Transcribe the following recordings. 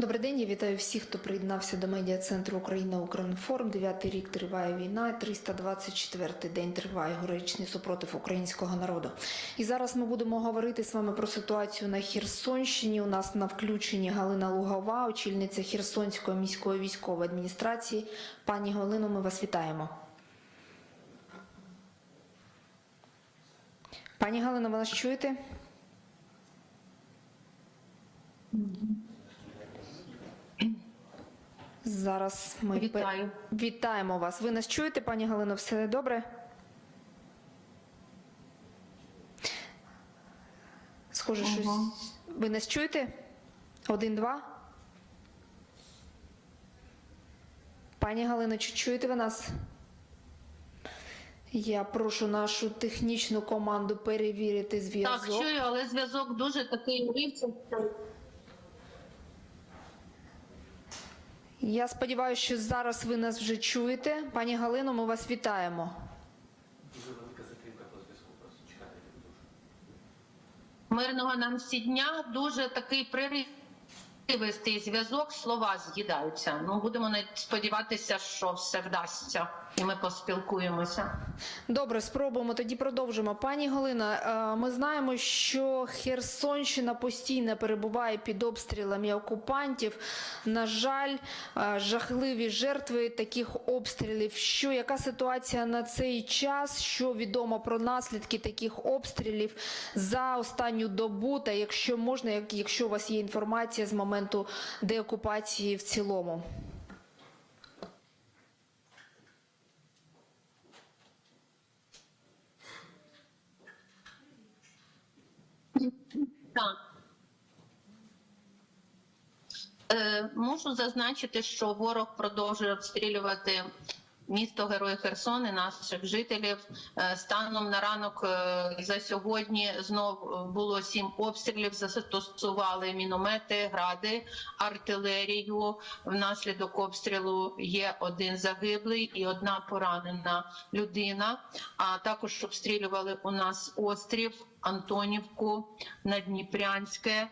Добрий день, я вітаю всіх, хто приєднався до медіа центру Україна Укрінформ. Дев'ятий рік триває війна, 324-й день триває героїчний супротив українського народу. І зараз ми будемо говорити з вами про ситуацію на Херсонщині. У нас на включенні Галина Лугова, очільниця Херсонської міської військової адміністрації. Пані Галино, ми вас вітаємо. Пані Галино, ви нас чуєте? Зараз ми Вітаю. вітаємо вас. Ви нас чуєте, пані Галино? Все добре? Схоже, Ага. щось. Ви нас чуєте? Один, два. Пані Галино, чи чуєте ви нас? Я прошу нашу технічну команду перевірити зв'язок. Так, чую, але зв'язок дуже такий уривчастий. Я сподіваюся, що зараз ви нас вже чуєте. Пані Галино, ми вас вітаємо. Дуже велика затримка по зв'язку, просто чекати дуже. Мирного нам всі дня дуже такий приривистий зв'язок, слова з'їдаються. Ну будемо навіть сподіватися, що все вдасться, і ми поспілкуємося. Добре, спробуємо тоді продовжимо. Пані Галина, е, ми знаємо, що Херсонщина постійно перебуває під обстрілами окупантів. На жаль, е, жахливі жертви таких обстрілів. Що яка ситуація на цей час? Що відомо про наслідки таких обстрілів за останню добу? Та якщо можна, як- якщо у вас є інформація з моменту деокупації в цілому? Так. Е, Можу зазначити, що ворог продовжує обстрілювати місто Герой Херсон наших жителів. Е, Станом на ранок е, за сьогодні знов було сім обстрілів. Застосували міномети, гради, артилерію. Внаслідок обстрілу є один загиблий і одна поранена людина. А також обстрілювали у нас острів, Антонівку, Надніпрянське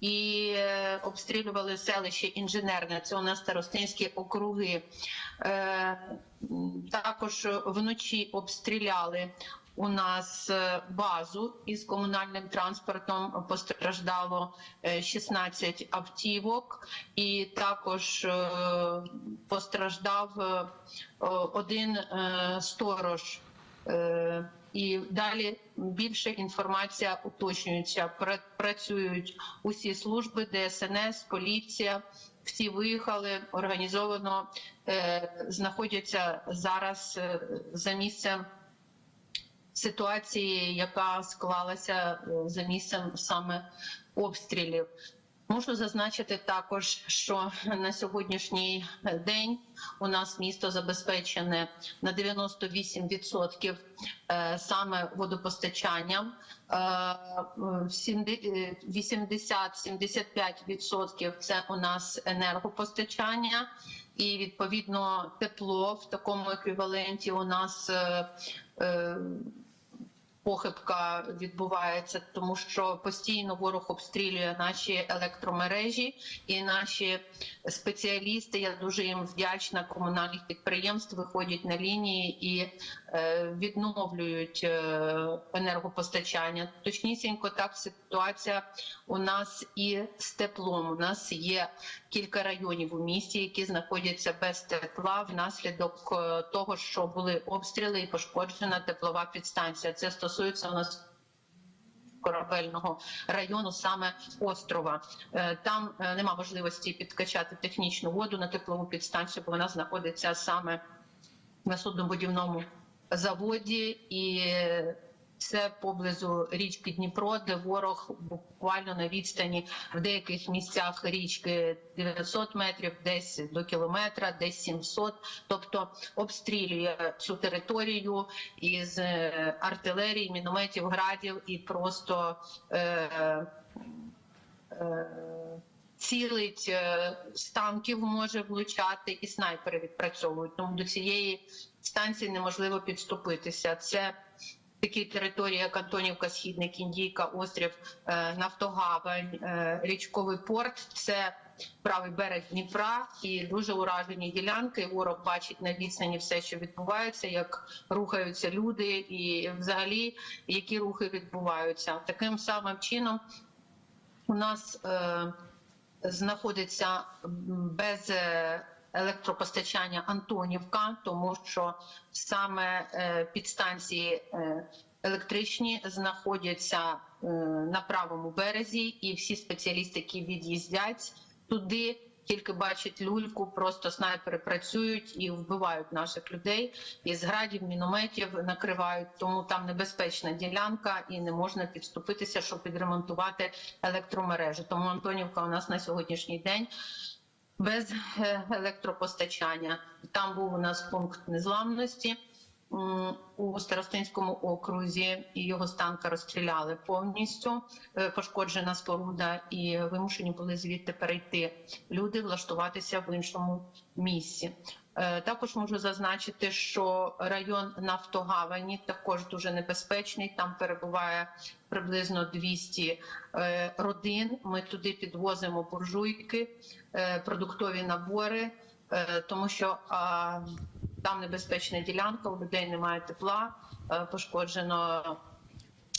і е, обстрілювали селище інженерне. Це у нас старостинські округи. Е, Також вночі обстріляли. У нас е, базу із комунальним транспортом постраждало е, 16 автівок, і також е, постраждав е, один е, сторож. Е, І далі більше інформація уточнюється. Пра- Працюють усі служби, ДСНС, поліція. Всі виїхали організовано, е, знаходяться зараз е, за місцем ситуації, яка склалася е, за місцем саме обстрілів. Можу зазначити також, що на сьогоднішній день у нас місто забезпечене на 98% е, саме водопостачанням. Е, в сімде- е, 80-75% це у нас енергопостачання, і відповідно тепло в такому еквіваленті у нас. Похибка відбувається, тому що постійно ворог обстрілює наші електромережі і наші спеціалісти. Я дуже їм вдячна комунальних підприємств. Виходять на лінії і відновлюють е, енергопостачання. Точнісінько так ситуація у нас і з теплом. У нас є кілька районів у місті, які знаходяться без тепла внаслідок е, того, що були обстріли і пошкоджена теплова підстанція. Це стосується у нас. Корабельного району, саме острова, Е, там е, нема можливості підкачати технічну воду на теплову підстанцію, бо вона знаходиться саме на суднобудівному заводі, і це поблизу річки Дніпро, де ворог буквально на відстані в деяких місцях річки 900 метрів, десь до кілометра, десь 700, тобто обстрілює цю територію із е, артилерії, мінометів, градів і просто. Е, е, цілить е, з танків може влучати, і снайпери відпрацьовують. Тому до цієї станції неможливо підступитися. Це такі території, як Антонівка, Східник, Індійка, Острів, е, Нафтогавань, е, Річковий порт. Це правий берег Дніпра і дуже уражені ділянки. Ворог бачить на відстані все, що відбувається, як рухаються люди, і взагалі які рухи відбуваються. Таким самим чином у нас е, знаходиться без е, електропостачання Антонівка, тому що саме е, підстанції е, електричні знаходяться е, на правому березі, і всі спеціалісти, які від'їздять туди. Тільки бачать люльку, просто снайпери працюють і вбивають наших людей. Із градів, мінометів накривають, тому там небезпечна ділянка і не можна підступитися, щоб підремонтувати електромережі. Тому Антонівка у нас на сьогоднішній день без е, електропостачання. Там був у нас пункт незламності у Старостинському окрузі, і його з танка розстріляли повністю. Е, Пошкоджена споруда, і вимушені були звідти перейти люди, влаштуватися в іншому місці. Е, Також можу зазначити, що район Нафтогавані також дуже небезпечний. Там перебуває приблизно 200 е, родин. Ми туди підвозимо буржуйки, е, продуктові набори, тому що там небезпечна ділянка, у людей немає тепла, пошкоджено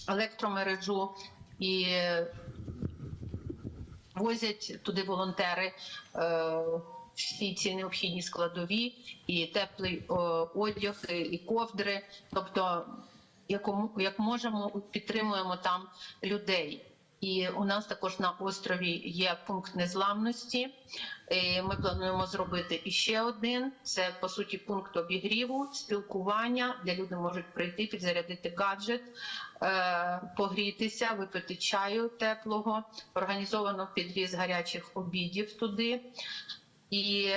електромережу і возять туди волонтери. Е, Всі ці необхідні складові, і теплий одяг, і, ковдри. Тобто, як можемо, підтримуємо там людей. І у нас також на острові є пункт незламності. Ми плануємо зробити іще один. Це по суті пункт обігріву, спілкування, де люди можуть прийти, підзарядити гаджет, е, погрітися, випити чаю теплого. Організовано підвіз гарячих обідів туди. І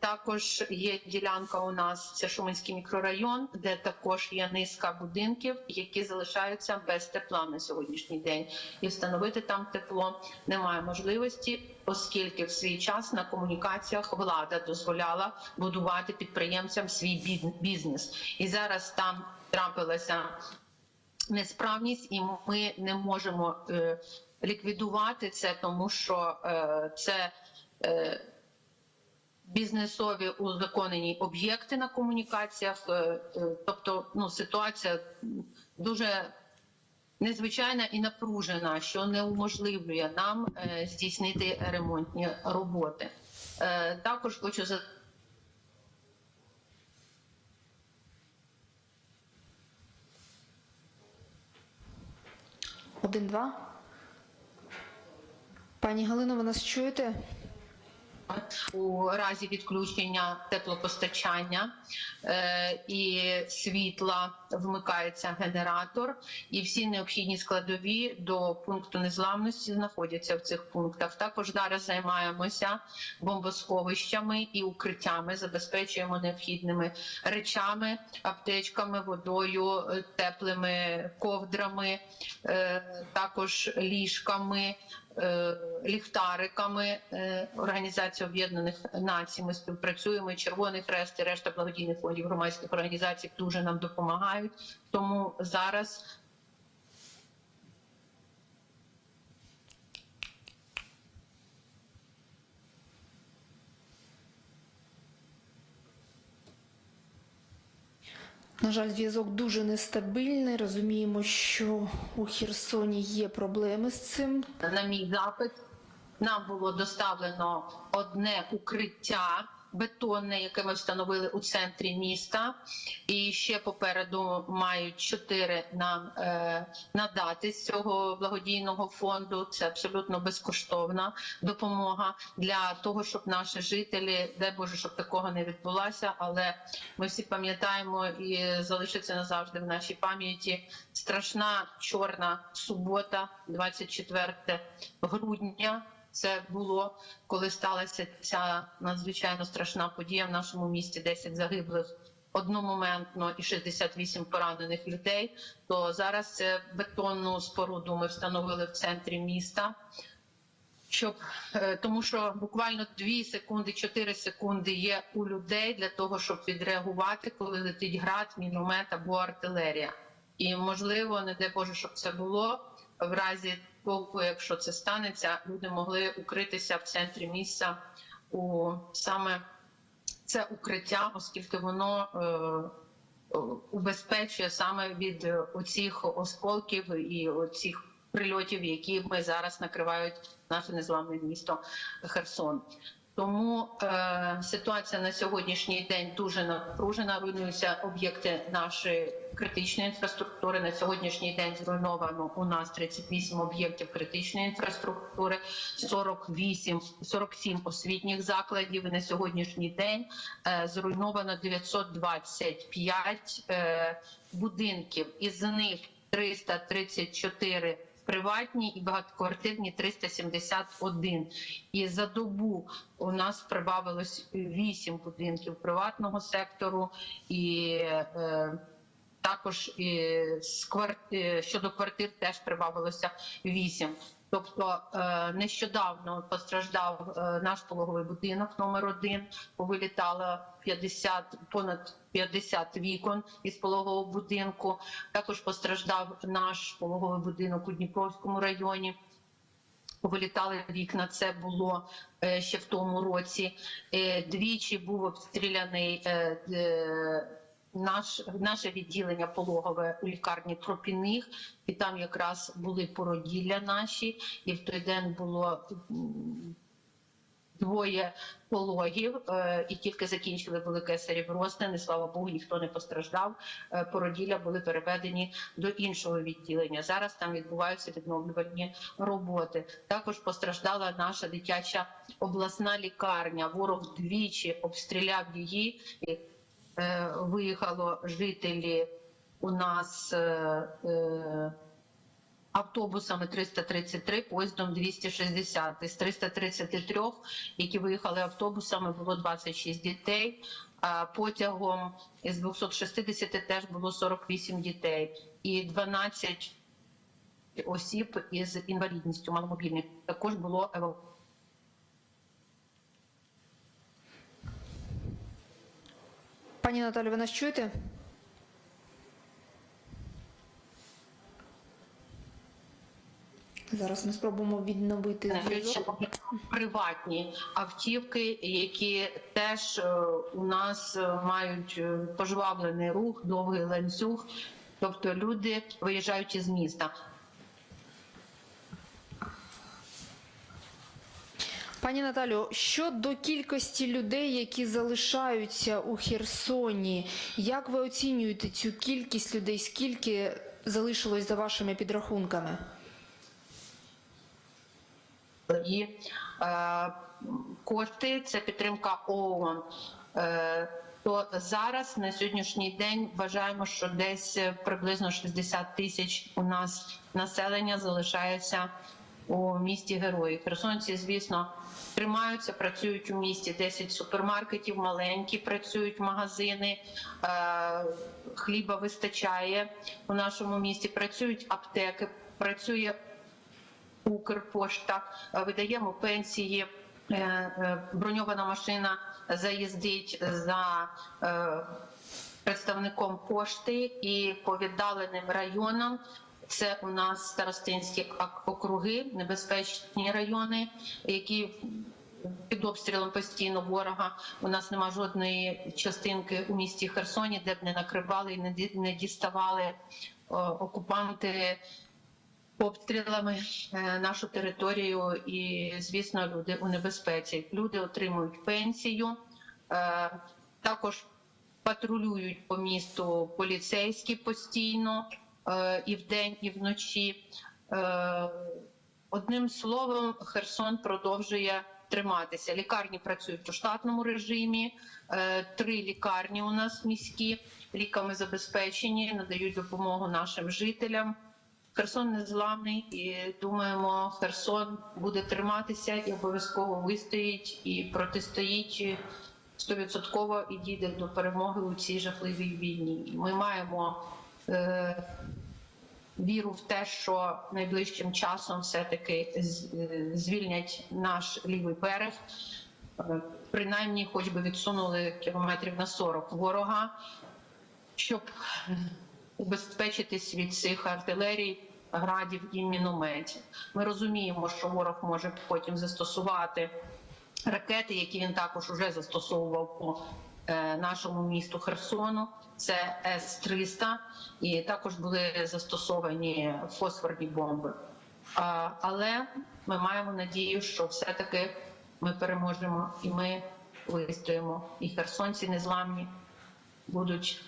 також є ділянка у нас, це Шуменський мікрорайон, де також є низка будинків, які залишаються без тепла на сьогоднішній день. І встановити там тепло немає можливості, оскільки в свій час на комунікаціях влада дозволяла будувати підприємцям свій бізнес. І зараз там трапилася несправність, і ми не можемо е, ліквідувати це, тому що е, це. Бізнесові узаконені об'єкти на комунікаціях. е, е, Тобто, ну ситуація дуже незвичайна і напружена, що не уможливлює нам е, здійснити ремонтні роботи. Також хочу за Один-два. Пані Галино, ви нас чуєте? У разі відключення теплопостачання е, і світла вмикається генератор, і всі необхідні складові до пункту незламності знаходяться в цих пунктах. Також зараз займаємося бомбосховищами і укриттями, забезпечуємо необхідними речами, аптечками, водою, е, теплими ковдрами, е, також ліжками ліхтариками е, Організації Об'єднаних Націй. Ми співпрацюємо. Червоний Хрест і решта благодійних фондів громадських організацій дуже нам допомагають. Тому зараз На жаль, зв'язок дуже нестабільний. Розуміємо, що у Херсоні є проблеми з цим. на мій запит нам було доставлено одне укриття. Бетонне, яке ми встановили у центрі міста, і ще попереду мають чотири нам е, надати з цього благодійного фонду. Це абсолютно безкоштовна допомога для того, щоб наші жителі, дай Боже, щоб такого не відбулося. Але ми всі пам'ятаємо і залишиться назавжди в нашій пам'яті страшна чорна субота, 24 грудня. Це було коли сталася ця надзвичайно страшна подія в нашому місті. 10 загиблих одномоментно і 68 поранених людей. То зараз бетонну споруду ми встановили в центрі міста. Щоб е, тому, що буквально 2 секунди, 4 секунди є у людей для того, щоб відреагувати, коли летить град, міномет або артилерія. І можливо, не дай Боже, щоб це було в разі того, якщо це станеться, люди могли укритися в центрі міста у саме це укриття, оскільки воно е, убезпечує саме від е, оцих осколків і оцих прильотів, які ми зараз накривають наше незламне місто Херсон. Тому е, ситуація на сьогоднішній день дуже напружена. Руйнуються об'єкти нашої критичної інфраструктури. На сьогоднішній день зруйновано у нас 38 об'єктів критичної інфраструктури, 48, 47 освітніх закладів. На сьогоднішній день е, зруйновано 925 е, будинків. Із них 334 приватні і багатоквартирні 371. І за добу у нас прибавилось 8 будинків приватного сектору і е, також і з кварти... щодо квартир теж прибавилося 8. Тобто е, нещодавно постраждав е, наш пологовий будинок номер 1 Повилітало 50, понад 50 вікон із пологового будинку. Також постраждав наш пологовий будинок у Дніпровському районі. Вилітали вікна. Це було е, ще в тому році. Е, Двічі був обстріляний е, е, наш наше відділення пологове у лікарні Тропіних, і там якраз були породілля наші, і в той день було. Двоє пологів е, і тільки закінчили були кесарів розтини. Слава Богу, ніхто не постраждав. Е, породілля були переведені до іншого відділення. Зараз там відбуваються відновлювальні роботи. Також постраждала наша дитяча обласна лікарня. Ворог двічі обстріляв її. Е, виїхало жителі у нас. Е, е, автобусами 333, поїздом 260. Із 333, які виїхали автобусами, було 26 дітей. А потягом із 260 теж було 48 дітей. І 12 осіб із інвалідністю маломобільних також було евакуовано. Пані Наталю, ви нас чуєте? Зараз ми спробуємо відновити зв'язок. приватні автівки, які теж е, у нас е, мають е, пожвавлений рух, довгий ланцюг. Тобто люди виїжджають із міста. Пані Наталю, щодо кількості людей, які залишаються у Херсоні, як ви оцінюєте цю кількість людей? Скільки залишилось за вашими підрахунками? І е, кошти це підтримка ООН. Е, то зараз на сьогоднішній день вважаємо, що десь приблизно 60 тисяч у нас населення залишається у місті Герої. Херсонці, звісно, тримаються, працюють у місті 10 супермаркетів, маленькі працюють магазини, е, хліба вистачає у нашому місті. Працюють аптеки, працює Укрпошта, е, видаємо пенсії. е, Броньована машина заїздить за представником пошти і по віддаленим районам. Це у нас старостинські округи, небезпечні райони, які під обстрілом постійно ворога. У нас нема жодної частинки у місті Херсоні, де б не накривали і не діставали е, окупанти обстрілами е, нашу територію, і звісно, люди у небезпеці. Люди отримують пенсію, е, також патрулюють по місту поліцейські постійно і вдень, і вночі. Е, Одним словом, Херсон продовжує триматися. Лікарні працюють у штатному режимі. Е, Три лікарні у нас міські ліками забезпечені, надають допомогу нашим жителям. Херсон незламний і думаємо, Херсон буде триматися і обов'язково вистоїть і протистоїть стовідсотково і дійде до перемоги у цій жахливій війні. Ми маємо е, віру в те, що найближчим часом все-таки звільнять наш лівий берег. Принаймні, хоч би відсунули кілометрів на 40 ворога, щоб убезпечитись від цих артилерій, градів і мінометів. Ми розуміємо, що ворог може потім застосувати ракети, які він також вже застосовував по нашому місту Херсону. Це С-300, і також були застосовані фосфорні бомби. Але ми маємо надію, що все-таки ми переможемо і ми вистоїмо. І херсонці незламні будуть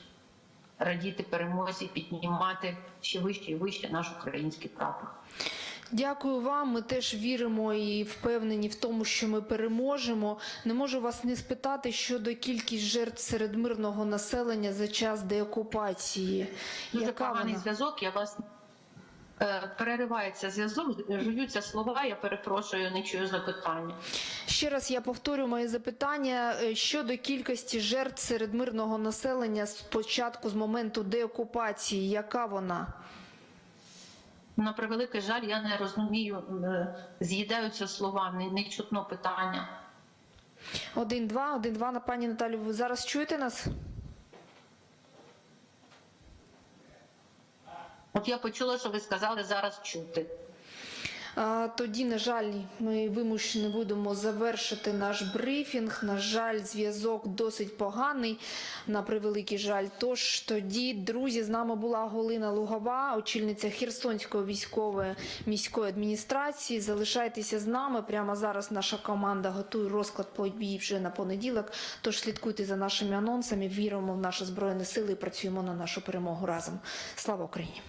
радіти перемозі, піднімати ще вище і вище наш український прапор. Дякую вам. Ми теж віримо і впевнені в тому, що ми переможемо. Не можу вас не спитати щодо кількість жертв серед мирного населення за час деокупації. Дуже Яка поганий вона? зв'язок. Я вас е, переривається зв'язок, жуються слова. Я перепрошую, не чую запитання. Ще раз я повторю моє запитання е, щодо кількості жертв серед мирного населення з початку з моменту деокупації. Яка вона? На превеликий жаль, я не розумію, е, з'їдаються слова, не, не чутно питання. Один-два, один-два на пані Наталю. Ви зараз чуєте нас? От я почула, що ви сказали зараз чути. Тоді, на жаль, ми вимушені будемо завершити наш брифінг. На жаль, зв'язок досить поганий, на превеликий жаль. Тож тоді, друзі, з нами була Галина Лугова, очільниця Херсонської військової міської адміністрації. Залишайтеся з нами. Прямо зараз наша команда готує розклад подій вже на понеділок. Тож слідкуйте за нашими анонсами. Віримо в наші збройні сили і працюємо на нашу перемогу разом. Слава Україні!